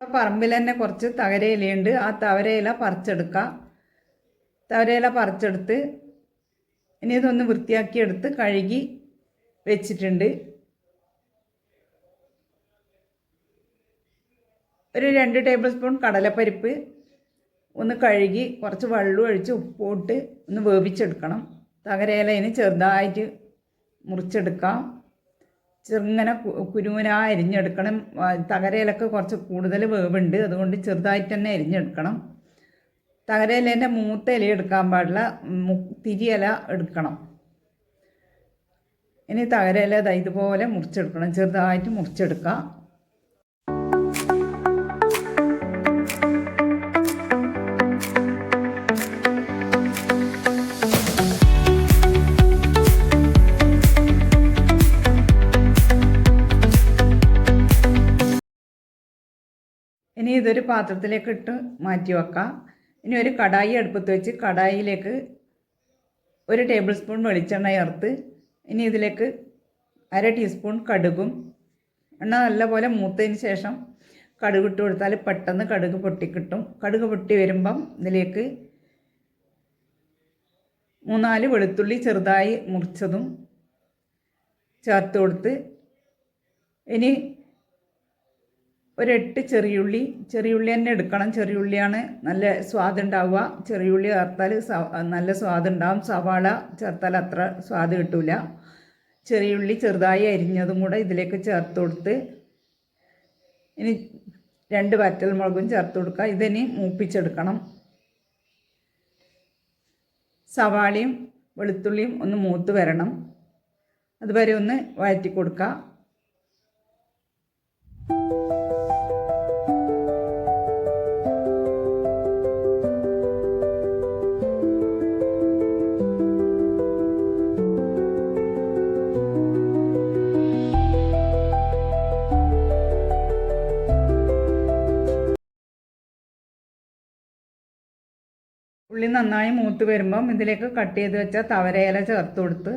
പറമ്പിൽ തന്നെ കുറച്ച് തവരയിലയുണ്ട് ആ തവരയില പറിച്ചെടുക്കുക തവരയില പറിച്ചെടുത്ത് ഇനി ഇതൊന്ന് വൃത്തിയാക്കിയെടുത്ത് കഴുകി വെച്ചിട്ടുണ്ട്. ഒരു രണ്ട് ടേബിൾ സ്പൂൺ കടലപ്പരിപ്പ് ഒന്ന് കഴുകി കുറച്ച് വെള്ളം ഒഴിച്ച് ഉപ്പിട്ട് ഒന്ന് വേവിച്ചെടുക്കണം. തകരയില ചെറുതായിട്ട് മുറിച്ചെടുക്കാം. ചെറുങ്ങനെ കുരുമുര അരിഞ്ഞെടുക്കണം തകരയിലൊക്കെ കുറച്ച് കൂടുതൽ വേവുണ്ട്. അതുകൊണ്ട് ചെറുതായിട്ട് തന്നെ അരിഞ്ഞെടുക്കണം തകരയിലേന്റെ മൂത്ത ഇല എടുക്കാൻ പാടില്ല. തിരിയില എടുക്കണം. ഇനി തകരയില ഇതുപോലെ മുറിച്ചെടുക്കണം. ചെറുതായിട്ട് മുറിച്ചെടുക്കാം. ഇനി ഇതൊരു പാത്രത്തിലേക്ക് ഇട്ട് മാറ്റി വെക്കാം. ഇനി ഒരു കടായി അടുപ്പത്ത് വെച്ച് കടായിലേക്ക് ഒരു ടേബിൾ സ്പൂൺ വെളിച്ചെണ്ണ ചേർത്ത് ഇനി ഇതിലേക്ക് അര ടീസ്പൂൺ കടുകും. എണ്ണ നല്ലപോലെ മൂത്തതിന് ശേഷം കടുക് ഇട്ട് കൊടുത്താൽ പെട്ടെന്ന് കടുക് പൊട്ടിക്കിട്ടും കടുക് പൊട്ടി വരുമ്പം ഇതിലേക്ക് മൂന്നാൽ വെളുത്തുള്ളി ചെറുതായി മുറിച്ചതും ചേർത്ത് കൊടുത്ത് ഇനി ഒരെട്ട് ചെറിയുള്ളി ചെറിയുള്ളി തന്നെ എടുക്കണം. ചെറിയുള്ളിയാണ് നല്ല സ്വാദുണ്ടാവുക ചെറിയുള്ളി ചേർത്താൽ നല്ല സ്വാദുണ്ടാവും സവാള ചേർത്താൽ അത്ര സ്വാദ് കിട്ടില്ല ചെറിയുള്ളി ചെറുതായി അരിഞ്ഞതും കൂടെ ഇതിലേക്ക് ചേർത്ത് കൊടുത്ത് ഇനി രണ്ട് വറ്റൽ വറ്റൽമുളകും ചേർത്ത് കൊടുക്കുക. ഇതിനി മൂപ്പിച്ചെടുക്കണം. സവാളയും വെളുത്തുള്ളിയും ഒന്ന് മൂത്ത് വരണം. അതുവരെ ഒന്ന് വഴറ്റി കൊടുക്കുക. ഉള്ളി നന്നായി മൂത്ത് വരുമ്പം ഇതിലേക്ക് കട്ട് ചെയ്ത് വെച്ച തവരയില ചേർത്ത് കൊടുത്ത്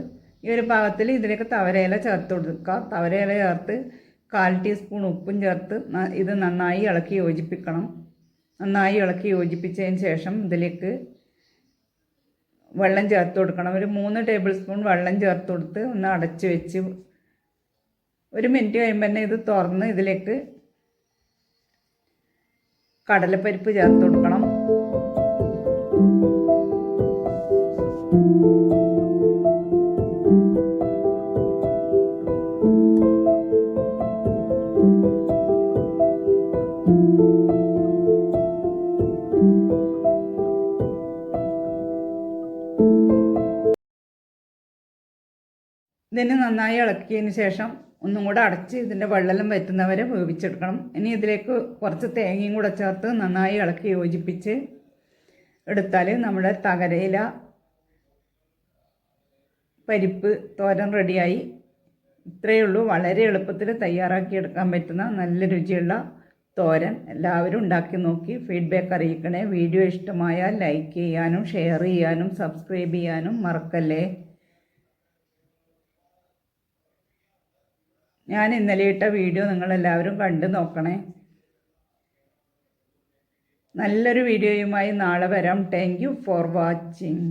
ഈ ഒരു ഭാഗത്തിൽ ഇതിലേക്ക് തവരയില ചേർത്ത് കൊടുക്കുക. തവരയില ചേർത്ത് കാൽ ടീസ്പൂൺ ഉപ്പും ചേർത്ത് ഇത് നന്നായി ഇളക്കി യോജിപ്പിക്കണം. നന്നായി ഇളക്കി യോജിപ്പിച്ചതിന് ശേഷം ഇതിലേക്ക് വെള്ളം ചേർത്ത് കൊടുക്കണം. ഒരു മൂന്ന് ടേബിൾ സ്പൂൺ വെള്ളം ചേർത്ത് കൊടുത്ത് ഒന്ന് അടച്ചു വെച്ച് ഒരു മിനിറ്റ് കഴിയുമ്പോൾ തന്നെ ഇത് തുറന്ന് ഇതിലേക്ക് കടലപ്പരിപ്പ് ചേർത്ത് കൊടുക്കണം. ഇതിന് നന്നായി ഇളക്കിയതിന് ശേഷം ഒന്നും കൂടെ അടച്ച് ഇതിന്റെ വെള്ളം വറ്റുന്നവരെ വേവിച്ചെടുക്കണം. ഇനി ഇതിലേക്ക് കുറച്ച് തേങ്ങയും കൂടെ ചേർത്ത് നന്നായി ഇളക്കി യോജിപ്പിച്ച് എടുത്താൽ നമ്മുടെ തകരയില പരിപ്പ് തോരൻ റെഡിയായി. ഇത്രയേ ഉള്ളൂ. വളരെ എളുപ്പത്തിൽ തയ്യാറാക്കി എടുക്കാൻ പറ്റുന്ന നല്ല രുചിയുള്ള തോരൻ എല്ലാവരും ഉണ്ടാക്കി നോക്കി ഫീഡ്ബാക്ക് അറിയിക്കണേ. വീഡിയോ ഇഷ്ടമായാൽ ലൈക്ക് ചെയ്യാനും ഷെയർ ചെയ്യാനും സബ്സ്ക്രൈബ് ചെയ്യാനും മറക്കല്ലേ? ഞാൻ ഇന്നലെ ഇട്ട വീഡിയോ നിങ്ങളെല്ലാവരും കണ്ടു നോക്കണേ. നല്ലൊരു വീഡിയോയുമായി നാളെ വരാം. Thank you for watching